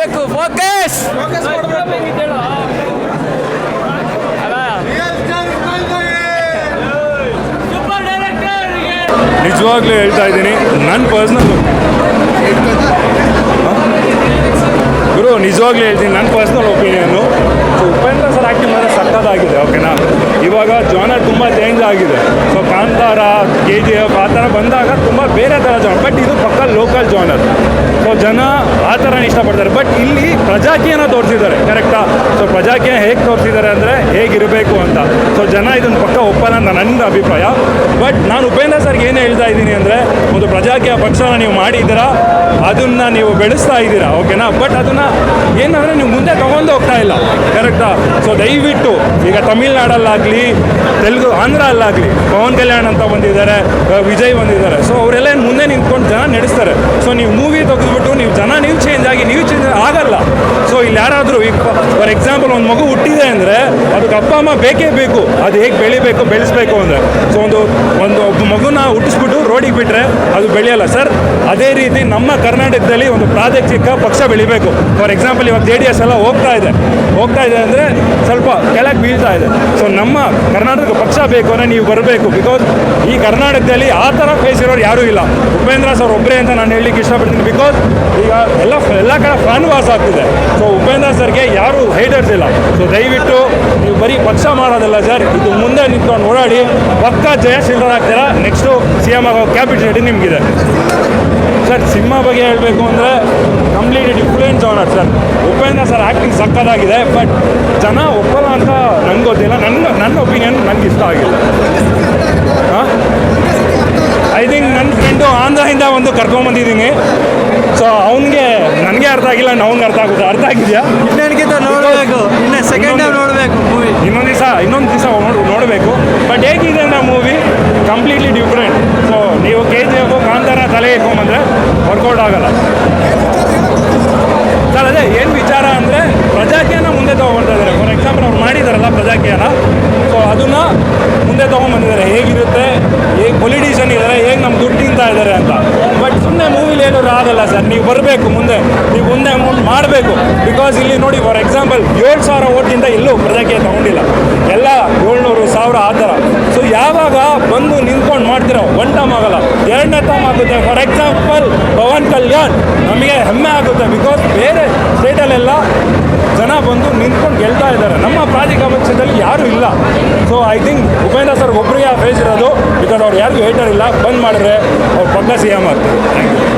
ಮಾಡಬೇಕು ಫೋಕಸ್. ನಿಜವಾಗ್ಲೂ ಹೇಳ್ತಾ ಇದ್ದೀನಿ ನನ್ನ ಪರ್ಸ್ನಲ್ ಗುರು ನಿಜವಾಗ್ಲೂ ಹೇಳ್ತೀನಿ ನನ್ನ personal opinion Upendra sir acting ಮಾಡಿದ್ರೆ ಸಕ್ಕದಾಗಿದೆ ಓಕೆನಾ ಇವಾಗ ಜಾನರ್ ತುಂಬ ಚೇಂಜ್ ಆಗಿದೆ. So Kantara K G F ಆ ಥರ ಬಂದಾಗ ತುಂಬ ಬೇರೆ ಥರ ಜಾನರ್ ಬಟ್ ಇದು ಪಕ್ಕ ಲೋಕಲ್ ಜಾನರ್ ಸೊ ಜನ ಆ ಥರ ಇಷ್ಟಪಡ್ತಾರೆ. ಬಟ್ ಇಲ್ಲಿ ಪ್ರಜಾಕೀಯನ ತೋರಿಸಿದ್ದಾರೆ. ಕರೆಕ್ಟಾ ಸೊ ಪ್ರಜಾಕಿಯ ಹೇಗೆ ತೋರಿಸಿದ್ದಾರೆ ಅಂದರೆ ಹೇಗಿರಬೇಕು ಅಂತ. ಸೊ ಜನ ಇದನ್ನು ಪಕ್ಕ ಒಪ್ಪಲ್ಲ ಅಂತ ನನ್ನ ಅಭಿಪ್ರಾಯ. ಬಟ್ ನಾನು ಉಪೇಂದ್ರ ಸರ್ಗೆ ಏನು ಹೇಳ್ತಾ ಇದ್ದೀನಿ ಅಂದರೆ, ಒಂದು ಪ್ರಜಾಕೀಯ ಪಕ್ಷನ ನೀವು ಮಾಡಿದ್ದೀರಾ, ಅದನ್ನು ನೀವು ಬೆಳೆಸ್ತಾ ಇದ್ದೀರಾ ಓಕೆನಾ ಬಟ್ ಅದನ್ನು ಏನಂದರೆ ನೀವು ಮುಂದೆ ತಗೊಂಡು ಹೋಗ್ತಾ ಇಲ್ಲ. ಕರೆಕ್ಟಾ ಸೊ ದಯವಿಟ್ಟು, ಈಗ ತಮಿಳ್ನಾಡಲ್ಲಾಗಲಿ, ತೆಲುಗು ಆಂಧ್ರ ಅಲ್ಲಾಗಲಿ ಪವನ್ ಕಲ್ಯಾಣ್ ಅಂತ ಬಂದಿದ್ದಾರೆ, ವಿಜಯ್ ಬಂದಿದ್ದಾರೆ. ಸೊ ಅವರೆಲ್ಲ ಮುಂದೆ ನಿಂತ್ಕೊಂಡು ಜನ ನಡೆಸ್ತಾರೆ. ಸೊ ನೀವು ಮೂವಿ ತೆಗೆದ್ಬಿಟ್ಟು ನೀವು ಜನ ನೀವು ಚೇಂಜ್ ಆಗಿ, ನೀವು ಚೇಂಜ್ ಆಗಲ್ಲ. ಸೊ ಇಲ್ಲಿ ಯಾರಾದರೂ ಈಗ ಫಾರ್ ಎಕ್ಸಾಂಪಲ್ ಒಂದು ಮಗು ಹುಟ್ಟಿದೆ ಅಂದರೆ ಅದಕ್ಕೆ ಅಪ್ಪ, ಅಮ್ಮ ಬೇಕೇ ಬೇಕು. ಅದು ಹೇಗೆ ಬೆಳಿಬೇಕು, ಬೆಳೆಸ್ಬೇಕು ಅಂದರೆ. ಸೊ ಒಂದು ಒಂದು ಒಬ್ಬ ಮಗುನ ಹುಟ್ಟಿಸ್ಬಿಟ್ಟು ರೋಡಿಗೆ ಬಿಟ್ಟರೆ ಅದು ಬೆಳೆಯಲ್ಲ. ಸರ್, ಅದೇ ರೀತಿ ನಮ್ಮ ಕರ್ನಾಟಕದಲ್ಲಿ ಒಂದು ಪ್ರಾದೇಶಿಕ ಪಕ್ಷ ಬೆಳಿಬೇಕು. ಫಾರ್ ಎಕ್ಸಾಂಪಲ್ ಇವಾಗ ಜೆ ಡಿ ಎಸ್ ಎಲ್ಲ ಹೋಗ್ತಾ ಇದೆ. ಹೋಗ್ತಾ ಇದೆ ಅಂದರೆ ಸ್ವಲ್ಪ ಕೆಳಗೆ ಬೀಳ್ತಾ ಇದೆ. ಸೊ ನಮ್ಮ ಕರ್ನಾಟಕ ಪಕ್ಷ ಬೇಕು ಅಂದರೆ ನೀವು ಬರಬೇಕು. ಬಿಕಾಸ್ ಈ ಕರ್ನಾಟಕದಲ್ಲಿ ಆ ಥರ ಫೇಸ್ ಇರೋರು ಯಾರೂ ಇಲ್ಲ. ಉಪೇಂದ್ರ ಸರ್ ಒಬ್ಬರೇ ಅಂತ ನಾನು ಹೇಳಲಿಕ್ಕೆ ಇಷ್ಟಪಡ್ತೀನಿ. ಬಿಕಾಸ್ ಈಗ ಎಲ್ಲ ಎಲ್ಲ ಕಡೆ ಫ್ಯಾನ್ ವಾಸ್ ಆಗ್ತಿದೆ. ಸೊ ಉಪೇಂದ್ರ ಸರ್ಗೆ ಯಾರು ಹೈಡರ್ಸ್ ಇಲ್ಲ. ಸೊ ದಯವಿಟ್ಟು ನೀವು ಬರೀ ಪಕ್ಷ ಮಾಡೋದಲ್ಲ ಸರ್? ಇದು ಮುಂದೆ ನಿಂತ್ಕೊಂಡು ಓಡಾಡಿ ಪಕ್ಕ ಜಯಶೀಲರಾಗ್ತೀರಾ ನೆಕ್ಸ್ಟು ಸಿ ಎಂ ಆಗೋ ಕ್ಯಾಪಿಟೇಟಿ ನಿಮಗಿದೆ. ಸರ್, ಸಿನಿಮಾ ಬಗ್ಗೆ ಹೇಳಬೇಕು ಅಂದರೆ complete ಡಿಫ್ಲೂಯೆನ್ಸ್ genre sir. Upendra sir acting ಸಕ್ಕತ್ತಾಗಿದೆ ಬಟ್ ಜನ ಒಪ್ಪಲ್ಲ ಅಂತ ನಂಗೆ ಗೊತ್ತಿಲ್ಲ. ನನ್ನ ನನ್ನ ಒಪಿನಿಯನ್ ನನಗೆ ಇಷ್ಟ ಆಗಿಲ್ಲ. ಹಾಂ? ಐ ಥಿಂಕ್ ನನ್ನ ಫ್ರೆಂಡು ಆಂಧ್ರದಿಂದ ಒಂದು ಕರ್ಕೊಂಬಂದಿದ್ದೀನಿ ಸೊ ನನಗೆ ಅರ್ಥ ಆಗಿಲ್ಲ ಅವ್ನಿಗೆ ಅರ್ಥ ಆಗುತ್ತೆ ಅರ್ಥ ಆಗಿದೆಯಾ? ಇನ್ನೊಂದ್ಕಿಂತ ನೋಡಬೇಕು. ಇನ್ನು ಸೆಕೆಂಡ್ ಟೈಮ್ ನೋಡಬೇಕು ಮೂವಿ ಇನ್ನೊಂದು ದಿವಸ ಇನ್ನೊಂದು ದಿವಸ ನೋಡ್ ನೋಡಬೇಕು. ಬಟ್ ಹೇಗಿದೆ ಅಂದರೆ ಮೂವಿ ಕಂಪ್ಲೀಟ್ಲಿ ಡಿಫ್ರೆಂಟ್ ಸೊ ನೀವು ಕೆ ಜಿ ಎಫ್ ಕಾಂತಾರ ತಲೆ ಇಟ್ಕೊಂಬಂದ್ರೆ ವರ್ಕೌಟ್ ಆಗಲ್ಲ. ಸರ್ ಅದೇ ಏನು ವಿಚಾರ ಅಂದರೆ ಪ್ರಜಾಕಿಯನ ಮುಂದೆ ತೊಗೊಂಡ್ಬರ್ತಾ ಇದ್ದಾರೆ. ಫಾರ್ ಎಕ್ಸಾಂಪಲ್ ಅವ್ರು ಮಾಡಿದಾರಲ್ಲ ಪ್ರಜಾಕಿಯನ. ಸೊ ಅದನ್ನು ಮುಂದೆ ತೊಗೊಂಬಂದಿದ್ದಾರೆ ಹೇಗಿರುತ್ತೆ? ಹೇಗೆ ಪೊಲಿಟೀಷನ್ ಇದ್ದಾರೆ? ಹೇಗೆ ನಮ್ಮ ದುಡ್ಡು ತಿಂತಾ ಇದ್ದಾರೆ ಅಂತ. ಸುಮ್ಮನೆ ಮೂವಿಲಿ ಏನೂ ಆಗಲ್ಲ ಸರ್. ನೀವು ಬರಬೇಕು ಮುಂದೆ. ನೀವು ಮುಂದೆ ಮಾಡಬೇಕು. ಬಿಕಾಸ್ ಇಲ್ಲಿ ನೋಡಿ ಫಾರ್ ಎಕ್ಸಾಂಪಲ್ ಏಳು ಸಾವಿರ ಓಟಿಂದ ಎಲ್ಲೂ ಪ್ರಜಾಕೀಯ ತಗೊಂಡಿಲ್ಲ. ಎಲ್ಲ ಏಳ್ನೂರು ಸಾವಿರ ಆ ಥರ. ಸೊ ಯಾವಾಗ ಬಂದು ನಿಂತ್ಕೊಂಡು ಮಾಡ್ತಿರೋ ಒನ್ ಟೈಮ್ ಆಗಲ್ಲ. ಎರಡನೇ ಟೈಮ್ ಆಗುತ್ತೆ. ಫಾರ್ ಎಕ್ಸಾಂಪಲ್ ಪವನ್ ಕಲ್ಯಾಣ್ ನಮಗೆ ಹೆಮ್ಮೆ ಆಗುತ್ತೆ. ಬಿಕಾಸ್ ಬೇರೆ ಸ್ಟೇಟಲ್ಲೆಲ್ಲ ಜನ ಬಂದು ನಿಂತ್ಕೊಂಡು ಗೆಲ್ತಾ ಇದ್ದಾರೆ. ನಮ್ಮ ಪ್ರಾಧಿಕಾರ ಪಕ್ಷದಲ್ಲಿ ಯಾರೂ ಇಲ್ಲ. So I think Upendra sir ಒಬ್ಬರಿಗೆ ಆ ಫೇಸ್ ಇರೋದು ಬಿಕಾಸ್ ಅವ್ರು ಯಾರಿಗೂ ಹೇಟರ್ ಇಲ್ಲ. ಬಂದ್ ಮಾಡಿದ್ರೆ ಅವ್ರು ಪಕ್ಕ ಸಿ ಎಂ ಆಗ್ತಾರೆ. Thank you